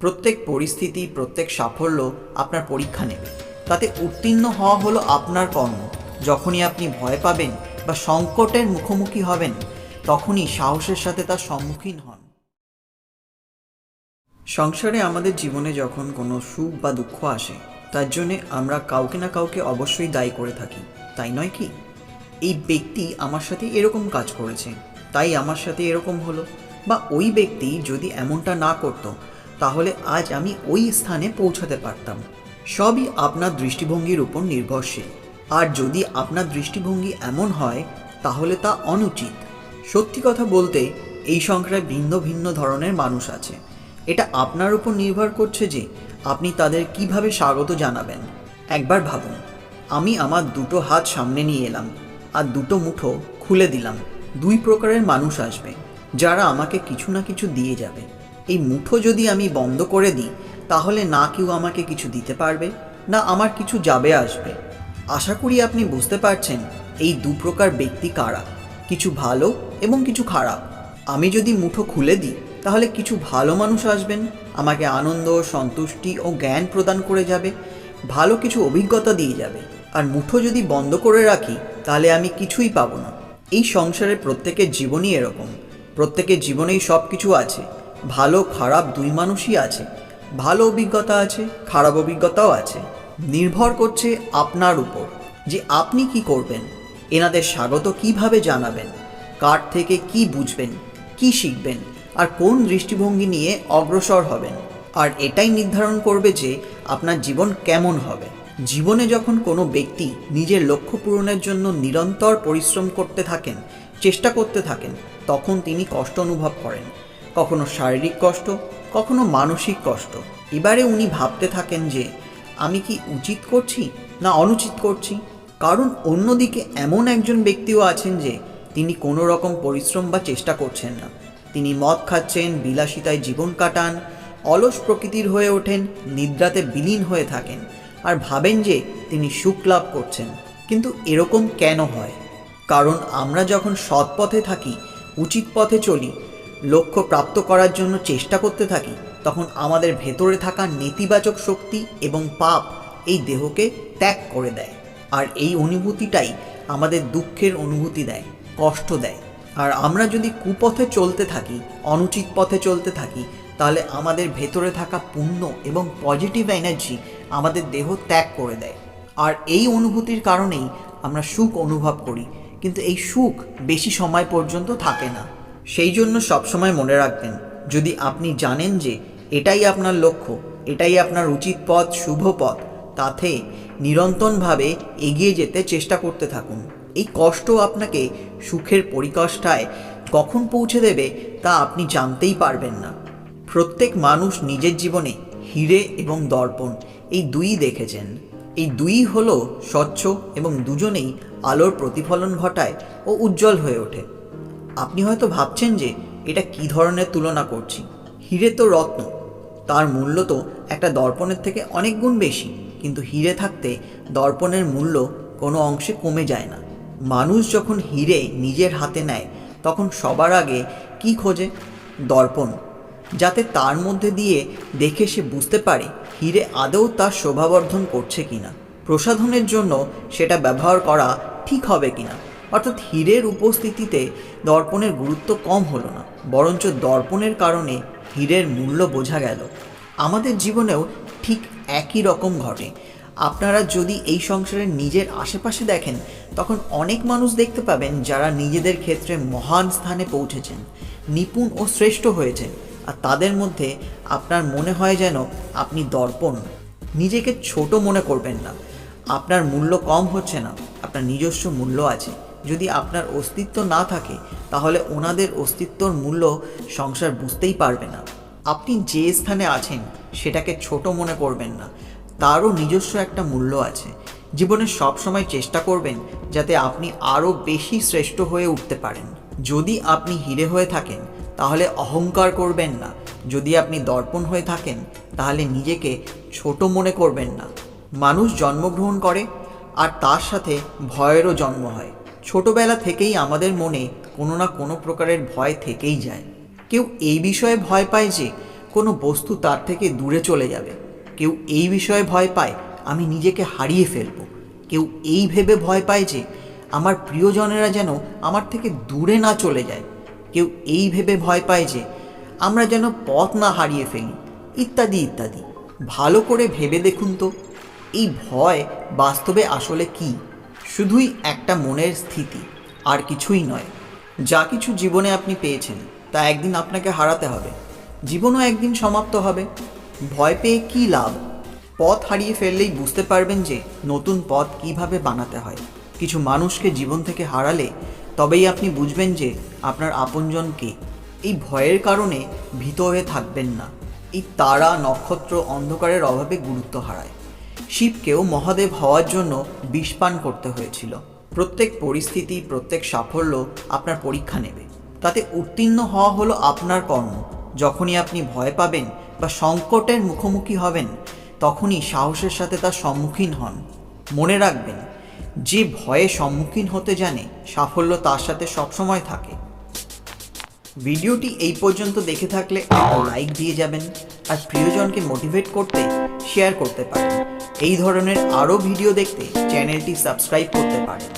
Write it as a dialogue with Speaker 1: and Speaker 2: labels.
Speaker 1: প্রত্যেক পরিস্থিতি, প্রত্যেক সাফল্য আপনার পরীক্ষা নেবে। তাতে উত্তীর্ণ হওয়া হলো আপনার কর্ম। যখনই আপনি ভয় পাবেন বা সংকটের মুখোমুখি হবেন, তখনই সাহসের সাথে তার সম্মুখীন হন। সংসারে আমাদের জীবনে যখন কোনো সুখ বা দুঃখ আসে, তার জন্যে আমরা কাউকে না কাউকে অবশ্যই দায়ী করে থাকি। তাই নয় কি? এই ব্যক্তি আমার সাথে এরকম কাজ করেছে, তাই আমার সাথে এরকম হলো। বা ওই ব্যক্তি যদি এমনটা না করতো তাহলে আজ আমি ওই স্থানে পৌঁছাতে পারতাম। সবই আপনার দৃষ্টিভঙ্গির উপর নির্ভরশীল। আর যদি আপনার দৃষ্টিভঙ্গি এমন হয়, তাহলে তা অনুচিত। সত্যি কথা বলতে, এই সংখ্যায় ভিন্ন ভিন্ন ধরনের মানুষ আছে। এটা আপনার উপর নির্ভর করছে যে আপনি তাদের কীভাবে স্বাগত জানাবেন। একবার ভাবুন, আমি আমার দুটো হাত সামনে নিয়ে এলাম, আর দুটো মুঠো খুলে দিলাম। দুই প্রকারের মানুষ আসবে, যারা আমাকে কিছু না কিছু দিয়ে যাবে। এই মুঠো যদি আমি বন্ধ করে দিই, তাহলে না কেউ আমাকে কিছু দিতে পারবে, না আমার কিছু যাবে আসবে। আশা করি আপনি বুঝতে পারছেন এই দু প্রকার ব্যক্তি কারা। কিছু ভালো এবং কিছু খারাপ। আমি যদি মুঠো খুলে দিই, তাহলে কিছু ভালো মানুষ আসবেন, আমাকে আনন্দ, সন্তুষ্টি ও জ্ঞান প্রদান করে যাবে, ভালো কিছু অভিজ্ঞতা দিয়ে যাবে। আর মুঠো যদি বন্ধ করে রাখি, তাহলে আমি কিছুই পাবো না। এই সংসারে প্রত্যেকের জীবনই এরকম। প্রত্যেকের জীবনেই সব কিছু আছে। ভালো, খারাপ দুই মানুষই আছে। ভালো অভিজ্ঞতা আছে, খারাপ অভিজ্ঞতাও আছে। নির্ভর করছে আপনার উপর যে আপনি কি করবেন। এনাদের স্বাগত কীভাবে জানাবেন? কার থেকে কি বুঝবেন? কি শিখবেন? আর কোন দৃষ্টিভঙ্গি নিয়ে অগ্রসর হবেন? আর এটাই নির্ধারণ করবে যে আপনার জীবন কেমন হবে। জীবনে যখন কোনো ব্যক্তি নিজের লক্ষ্য পূরণের জন্য নিরন্তর পরিশ্রম করতে থাকেন, চেষ্টা করতে থাকেন, তখন তিনি কষ্ট অনুভব করেন। কখনো শারীরিক কষ্ট, কখনো মানসিক কষ্ট। এবারে উনি ভাবতে থাকেন যে, আমি কি উচিত করছি না অনুচিত করছি? কারণ অন্যদিকে এমন একজন ব্যক্তিও আছেন যে, তিনি কোনো রকম পরিশ্রম বা চেষ্টা করছেন না। তিনি মদ খাচ্ছেন, বিলাসিতায় জীবন কাটান, অলস প্রকৃতির হয়ে ওঠেন, নিদ্রাতে বিলীন হয়ে থাকেন আর ভাবেন যে, তিনি সুখ লাভ করছেন। কিন্তু এরকম কেন হয়? কারণ আমরা যখন সৎ পথে থাকি, উচিত পথে চলি লক্ষ্য প্রাপ্ত করার জন্য চেষ্টা করতে থাকি, তখন আমাদের ভেতরে থাকা নেতিবাচক শক্তি এবং পাপ এই দেহকে ত্যাগ করে দেয়। আর এই অনুভূতিটাই আমাদের দুঃখের অনুভূতি দেয়, কষ্ট দেয়। আর আমরা যদি কুপথে চলতে থাকি, অনুচিত পথে চলতে থাকি, তাহলে আমাদের ভেতরে থাকা পুণ্য এবং পজিটিভ এনার্জি আমাদের দেহ ত্যাগ করে দেয়। আর এই অনুভূতির কারণেই আমরা সুখ অনুভব করি, কিন্তু এই সুখ বেশি সময় পর্যন্ত থাকে না। সেই জন্য সবসময় মনে রাখবেন, যদি আপনি জানেন যে এটাই আপনার লক্ষ্য, এটাই আপনার উচিত পথ, শুভ পথ, তাতে নিরন্তরভাবে এগিয়ে যেতে চেষ্টা করতে থাকুন। এই কষ্ট আপনাকে সুখের পরিকাষ্ঠায় কখন পৌঁছে দেবে তা আপনি জানতেই পারবেন না। প্রত্যেক মানুষ নিজের জীবনে হিরে এবং দর্পণ, এই দুই দেখেছেন। এই দুই হলো স্বচ্ছ এবং দুজনেই আলোর প্রতিফলন ঘটায় ও উজ্জ্বল হয়ে ওঠে। আপনি হয়তো ভাবছেন যে এটা কি ধরনের তুলনা করছি। হিরে তো রত্ন। তার মূল্য তো একটা দর্পণের থেকে অনেক গুণ বেশি। কিন্তু হিরে থাকতে দর্পণের মূল্য কোনো অংশে কমে যায় না। মানুষ যখন হিরে নিজের হাতে নেয়, তখন সবার আগে কি খোঁজে? দর্পণ। যাতে তার মধ্যে দিয়ে দেখে সে বুঝতে পারে হিরে আদৌ তার শোভাবর্ধন করছে কিনা। প্রসাধনের জন্য সেটা ব্যবহার করা ঠিক হবে কিনা। অর্থাৎ হীরের উপস্থিতিতে দর্পণের গুরুত্ব কম হলো না, বরঞ্চ দর্পণের কারণে হীরের মূল্য বোঝা গেল। আমাদের জীবনেও ঠিক একই রকম ঘটে। আপনারা যদি এই সংসারের নিজের আশেপাশে দেখেন, তখন অনেক মানুষ দেখতে পাবেন যারা নিজেদের ক্ষেত্রে মহান স্থানে পৌঁছেছেন, নিপুণ ও শ্রেষ্ঠ হয়েছেন, আর তাদের মধ্যে আপনার মনে হয় যেন আপনি দর্পণ। নিজেকে ছোট মনে করবেন না। আপনার মূল্য কম হচ্ছে না, আপনার নিজস্ব মূল্য আছে। যদি আপনার অস্তিত্ব না থাকে, তাহলে ওনাদের অস্তিত্বর মূল্য সংসার বুঝতেই পারবে না। আপনি যে স্থানে আছেন, সেটাকে ছোট মনে করবেন না। তারও নিজস্ব একটা মূল্য আছে। জীবনে সবসময় চেষ্টা করবেন যাতে আপনি আরও বেশি শ্রেষ্ঠ হয়ে উঠতে পারেন। যদি আপনি হিরে হয়ে থাকেন, তাহলে অহংকার করবেন না। যদি আপনি দর্পণ হয়ে থাকেন, তাহলে নিজেকে ছোট মনে করবেন না। মানুষ জন্মগ্রহণ করে, আর তার সাথে ভয়েরও জন্ম হয়। ছোটবেলা থেকেই আমাদের মনে কোনো না কোনো প্রকারের ভয় থেকেই যায়। কেউ এই বিষয়ে ভয় পায় যে কোনো বস্তু তার থেকে দূরে চলে যাবে। কেউ এই বিষয়ে ভয় পায়, আমি নিজেকে হারিয়ে ফেলব। কেউ এই ভেবে ভয় পায় যে আমার প্রিয়জনেরা যেন আমার থেকে দূরে না চলে যায়। কেউ এই ভেবে ভয় পায় যে আমরা যেন পথ না হারিয়ে ফেলি। ইত্যাদি ইত্যাদি। ভালো করে ভেবে দেখুন তো, এই ভয় বাস্তবে আসলে কি? শুধুই একটা মনের স্থিতি, আর কিছুই নয়। যা কিছু জীবনে আপনি পেয়েছেন, তা একদিন আপনাকে হারাতে হবে। জীবনও একদিন সমাপ্ত হবে। ভয় পেয়ে কী লাভ? পথ হারিয়ে ফেললেই বুঝতে পারবেন যে নতুন পথ কীভাবে বানাতে হয়। কিছু মানুষকে জীবন থেকে হারালে তবেই আপনি বুঝবেন যে আপনার আপনজন কে। এই ভয়ের কারণে ভীত হয়ে থাকবেন না। এই তারা নক্ষত্র অন্ধকারের অভাবে গুরুত্ব হারায়। শিবকেও মহাদেব হওয়ার জন্য বিষপান করতে হয়েছিল। প্রত্যেক পরিস্থিতি, প্রত্যেক সাফল্য আপনার পরীক্ষা নেবে। তাতে উত্তীর্ণ হওয়া হলো আপনার কর্ম। যখনই আপনি ভয় পাবেন বা সংকটের মুখোমুখি হবেন, তখনই সাহসের সাথে তার সম্মুখীন হন। মনে রাখবেন, যে ভয়ে সম্মুখীন হতে জানে, সাফল্য তার সাথে সবসময় থাকে। ভিডিওটি এই পর্যন্ত দেখে থাকলে লাইক দিয়ে যাবেন আর প্রিয়জনকে মোটিভেট করতে শেয়ার করতে পারেন। এই ধরনের আরও ভিডিও দেখতে চ্যানেলটি সাবস্ক্রাইব করতে পারেন।